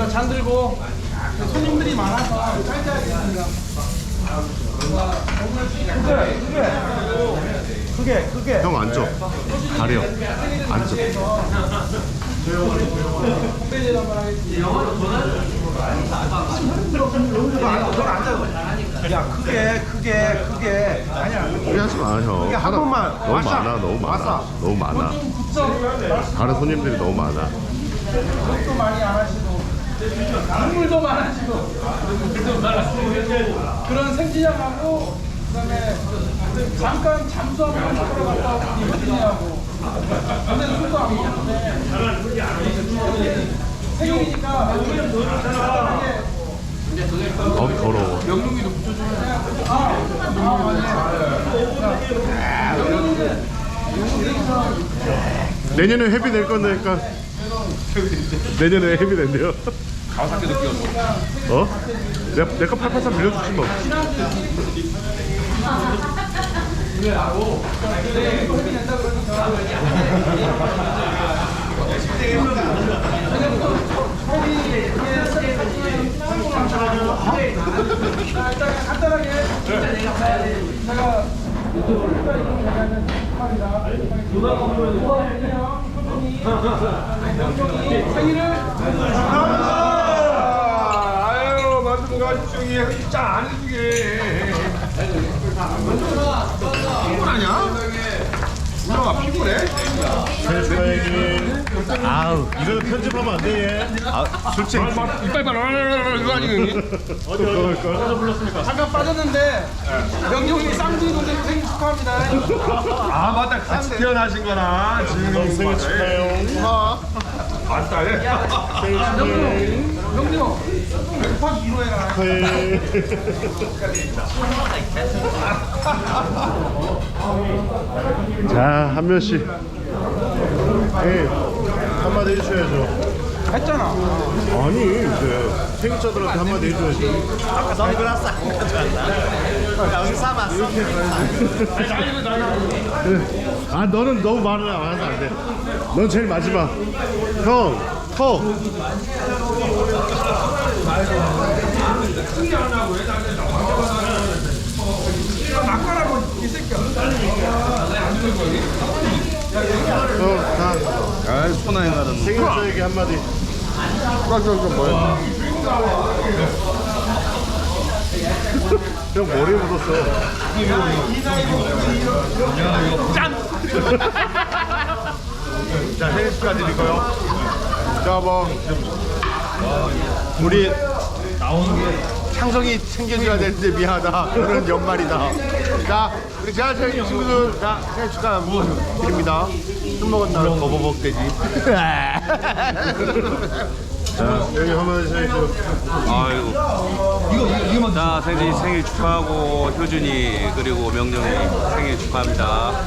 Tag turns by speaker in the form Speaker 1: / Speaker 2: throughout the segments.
Speaker 1: 일단 잔 들고 손님들이 많아서 짧게 하겠습니다. 크게, 크게.
Speaker 2: 형 앉아. 가려. 앉아.
Speaker 1: 홈페이지에 한번 하겠습니다. 야, 크게, 크게, 크게. 아니야.
Speaker 2: 포기하지 마, 형.
Speaker 1: 한
Speaker 2: 하나-
Speaker 1: 번만.
Speaker 2: 너무. 많아, 너무 많아. 너무 많아. 다른 손님들이 너무 많아.
Speaker 1: 도 많이 안 하시고 국 물도 많아지고 국물도 많아지고 그런 생지장하고 그다음에 잠깐 잠수 한번 들어갔다 오고 이거든요하고 근데 술도 안 먹는데 생일이니까
Speaker 2: 어, 더러워. 내년에 회비 낼 건데니까. 내년에 회비 낸대요. 가와사키도 끼웠어. 어? 내가 내거 883 빌려주지 뭐.
Speaker 1: 자, 일단 간단하게 제가 유튜브니까 이런 가면은 합니다. 생일을
Speaker 3: 아유 만두 가지고 진짜 안 해주게 피곤하냐? 우라가 피곤해?
Speaker 2: 축하해. 아우, 이거 편집하면 안 돼, 얘. 아, 솔직히.
Speaker 3: 이빨 빨 이거 아니니?
Speaker 2: 어디, 어디, 어디.
Speaker 1: 잠깐 빠졌는데 명령이 쌍둥이 동생 생일 축하합니다.
Speaker 3: 아 맞다 같이 태어나신 거나 지금
Speaker 2: 생일 축하해요.
Speaker 3: 맞다 예.
Speaker 1: 명령 100팍 2로 해라.
Speaker 2: 축하해. 자, 한 명씩. 예, 한마디 해줘야죠.
Speaker 1: 했잖아.
Speaker 2: 아니, 이제 생일자들한테 한마디 해줘야지. 아, 너는 너무 말을 안 해서 안 돼. 넌 제일 마지막. 형, 턱.
Speaker 1: 막가라고
Speaker 3: 이아
Speaker 2: 생일자에게 한마디.
Speaker 3: 저 뭐야?
Speaker 2: 형 머리에 묻었어.
Speaker 3: 자 생일 축하드리고요 자뭐 우리 창성이 챙겨줘야 되는데 미안하다 그런 연말이다 자 우리 제아철 친구들 자 생일 축하드립니다 술 먹은 날은 버버벅 되지
Speaker 2: 자, 여기 한마디 해줘.
Speaker 4: 아이고. 자, 생일, 생일 축하하고, 효준이, 그리고 명령이 생일 축하합니다.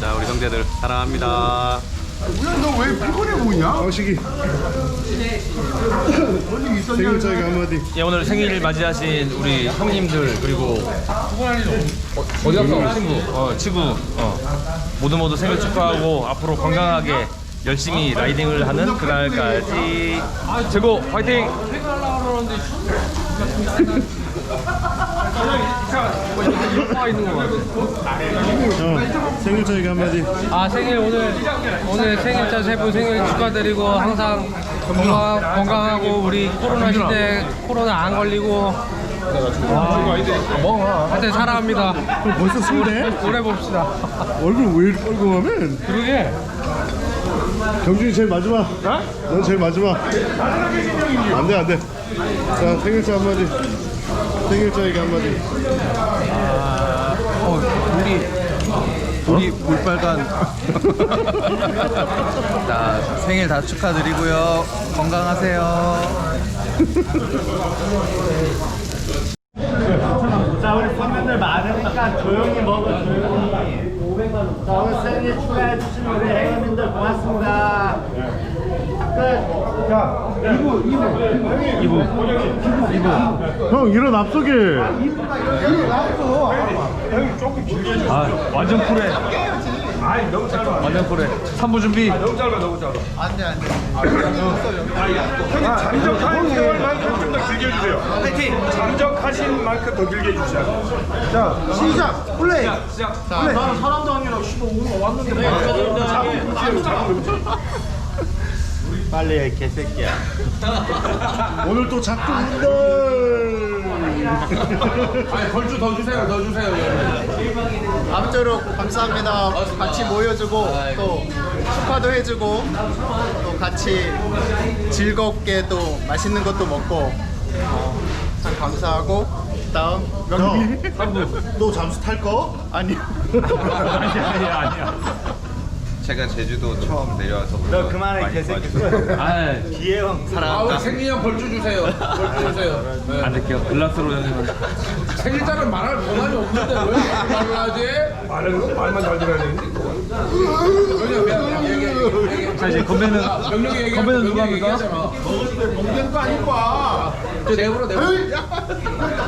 Speaker 4: 자, 우리 형제들 사랑합니다.
Speaker 3: 너왜 피곤해 보이냐?
Speaker 2: 방식이. 생일자에게 한마디.
Speaker 5: 예, 오늘 생일 맞이하신 우리 형님들 그리고 어, 어디 갔어? 친구, 어, 친구, 어, 모두 모두 생일 축하하고 앞으로 건강하게 열심히 라이딩을 하는 그날까지 최고 화이팅!
Speaker 2: 형, 생일자에게 한마디.
Speaker 6: 아 생일 오늘 오늘 생일자 세 분 생일 축하드리고 항상 건강, 건강하고 우리 코로나 시대 코로나 안 걸리고 하여튼 사랑합니다
Speaker 2: 벌써 술래?
Speaker 6: 오래 봅시다
Speaker 2: 얼굴 왜 이렇게 빨개하면?
Speaker 6: 그러게
Speaker 2: 경준이 제일 마지막. 넌 제일 마지막. 안 돼, 안 돼. 자, 생일자 한마디. 생일자에게 한마디.
Speaker 4: 우리 물빨간. 자, 생일 다 축하드리고요. 건강하세요.
Speaker 7: 손님들 많으니까 조용히 먹어 조용히 자 오늘 생일 축하해 주신 우리 행님들 고맙습니다.
Speaker 2: 형, 이런 앞서게.
Speaker 5: 아, 완전 쿨해.
Speaker 1: 아니 너무 짧아.
Speaker 5: 완전 그래 3부 준비
Speaker 1: 너무 짧아 너무 짧아. 안돼 안돼. 형님 잠적하는 세월만큼 좀 더 길게 해주세요. 파이팅. 잠적하신 만큼 더 길게 해주세요. 자 시작 플레이. 시작. 플레이. 나는 사람도 아니라 씨발 오늘 왔는데.
Speaker 3: 빨리 해 개새끼야
Speaker 2: 오늘 또 작 품들.
Speaker 1: 벌주 더 주세요 더 주세요.
Speaker 3: 아무쪼록 감사합니다 같이 모여주고 또 축하도 해주고 또 같이 즐겁게 또 맛있는 것도 먹고 어, 참 감사하고 다음 명희
Speaker 2: 너 잠수 탈 거?
Speaker 3: 아니요
Speaker 2: 아니야 아니야 아니야.
Speaker 4: 제가 제주도 처음 내려와서 너
Speaker 3: 그만해 개새끼
Speaker 5: 아
Speaker 3: 기회형
Speaker 1: 아 생일 형 벌주 주세요. 벌주 주세요. 네.
Speaker 5: 안 될게요 글라스로 형님
Speaker 1: 생일자는 말할 권한이 없는데 왜 말을 하지? 말은 거 말만 잘 들어야 되는데. 왜냐면
Speaker 5: 자 이제 건배는
Speaker 1: 명령이 얘기
Speaker 5: 건배는 누가 합니까?
Speaker 1: 건배는 거 아닐 거야. 저 내부로 내부.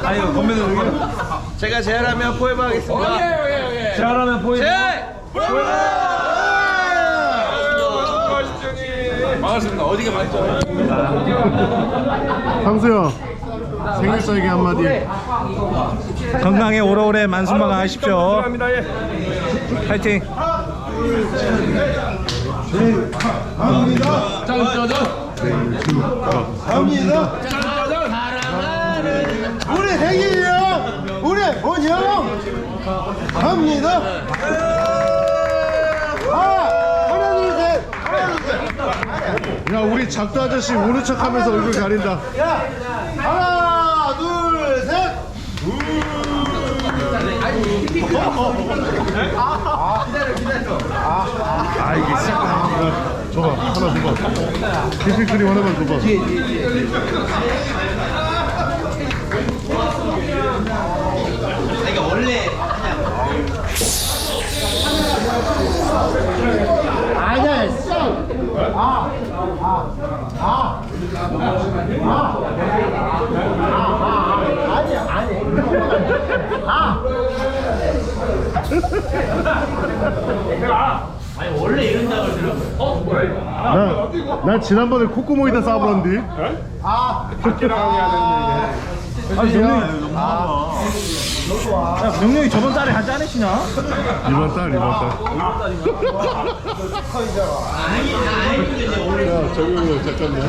Speaker 5: 아니요 건배는 누가
Speaker 4: 제가 제안하면 포획하겠습니다
Speaker 1: 예예예.
Speaker 5: 잘하면 보이는
Speaker 1: 반갑습니다. 어디가 맞죠?
Speaker 2: 상수야 생일 살기 한마디.
Speaker 5: 건강에 오래오래 만수만강하십시오
Speaker 1: 감사합니다. 예.
Speaker 5: 파이팅
Speaker 3: 우리 생일이요 우리 본형 갑니다 아 하나 둘셋
Speaker 2: 야 우리 작두 아저씨 우는 척하면서 얼굴 가린다.
Speaker 3: 하나 둘 셋
Speaker 2: 아 이게 싹. 야, 줘봐 하나 줘봐. 비필크림 하나만 줘봐.
Speaker 3: 아니야 아, 아니야 아니 아
Speaker 2: 나, 난 지난번에 콧구멍에다 싸버렸는데.
Speaker 5: 명령이 저번 달에 하지 않으시냐?
Speaker 2: 이번 달 이번 달. 야형 잠깐만.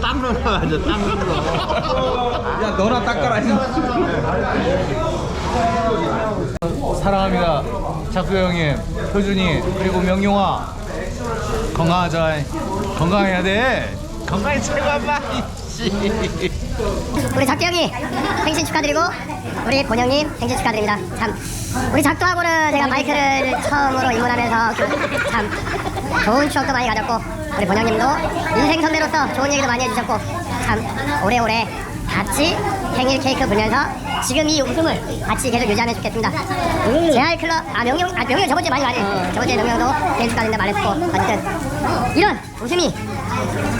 Speaker 3: 땀 흘러 맞아 땀 흘러.
Speaker 5: 야 너나 닦아라. 사랑합니다 작수 형님 효준이 그리고 명용아. 건강하자. 건강해야 돼. 건강이 최고야
Speaker 8: 우리 작두 형이 생신 축하드리고 우리 본영님 생신 축하드립니다. 참. 우리 작두하고는 제가 바이크를 처음으로 입문하면서 그참 좋은 추억도 많이 가졌고 우리 본영님도 인생 선배로서 좋은 얘기도 많이 해주셨고 참 오래오래 같이 생일 케이크 불면서 지금 이 웃음을 같이 계속 유지하면 좋겠습니다. 제알 클럽 아 명용 아 명용 저번 주에 많이 많이 저번 주에 명용도 생일 축하드린다 말했고 어쨌든 이런 웃음이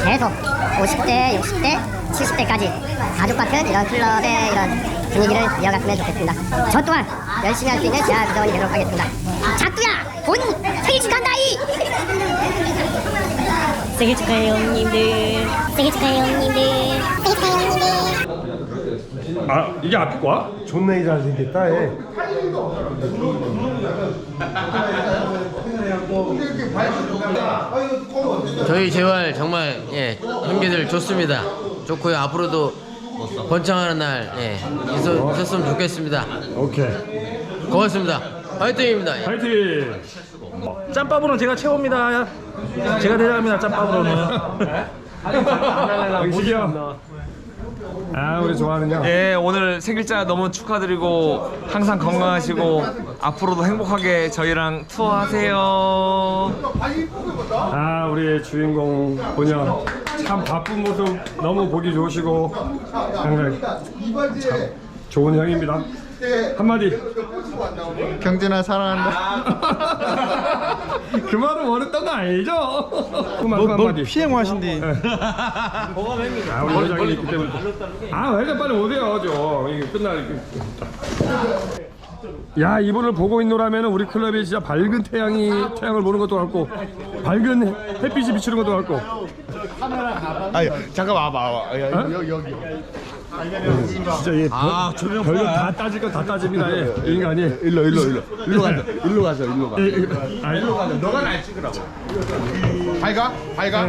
Speaker 8: 계속 50대, 60대, 70대까지 가족 같은 이런 클럽의 이런 분위기를 이어갔으면 좋겠습니다. 저 또한 열심히 할 수 있는 제아 구성원이 되도록 하겠습니다. 작두야, 본 생일 축하한다이! 생일 축하해요, 형님들. 생일 축하해요, 형님들. 생일 축하해요, 형님들.
Speaker 1: 아, 이게 앞에 거야?
Speaker 3: 존나 잘생겼다 얘
Speaker 9: 저희 재활 정말 예 형제들 좋습니다. 좋고요. 앞으로도 번창하는 날 예, 있어, 있었으면 좋겠습니다.
Speaker 2: 오케이.
Speaker 9: 고맙습니다. 화이팅입니다. 예.
Speaker 2: 파이팅.
Speaker 1: 짬밥으로는 제가 최고입니다. 제가 대장입니다. 짬밥으로는. 의식이요. 아 우리 좋아하는요.
Speaker 5: 예, 오늘 생일자 너무 축하드리고 항상 건강하시고 앞으로도 행복하게 저희랑 투어하세요.
Speaker 1: 아 우리 주인공 본영 참 바쁜 모습 너무 보기 좋으시고 항상 참 좋은 형입니다. 한마디.
Speaker 3: 경진아 사랑한다.
Speaker 1: 그 말은 원했던 거 아니죠? 그 말, 뭐, 한마디.
Speaker 3: 피행하신디.
Speaker 1: 아, 우리 회장님 있기 때문에. 아, 회장 빨리 오세요, 좀. 이게 끝날. 야, 이분을 보고 있노라면 우리 클럽이 진짜 밝은 태양이 태양을 보는 것도 같고 밝은 해- 햇빛이 비치는 것도 같고.
Speaker 3: 아니 잠깐 와봐 와봐. 야,
Speaker 1: 어?
Speaker 3: 여기 여기.
Speaker 1: 진짜 얘 아, 조명 별거 다 따질 거 다 따집니다. 얘. 이 인간이.
Speaker 3: 일로 일로 일로 일로 가자. 일로 가자 일로 가.
Speaker 1: 예, 예. 아, 일로 가자. 너가 날 찍으라고.
Speaker 3: 밝아 밝아.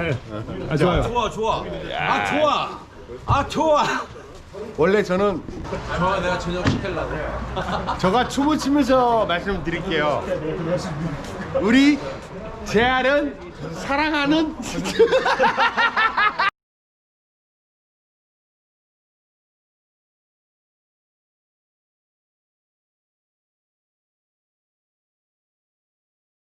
Speaker 1: 아, 좋아요.
Speaker 4: 좋아 좋아. 아 좋아. 아 좋아.
Speaker 3: 원래 저는 저가 내가 저녁 시킬라고. 저가 춤을 추면서 말씀드릴게요. 우리 재활은 사랑하는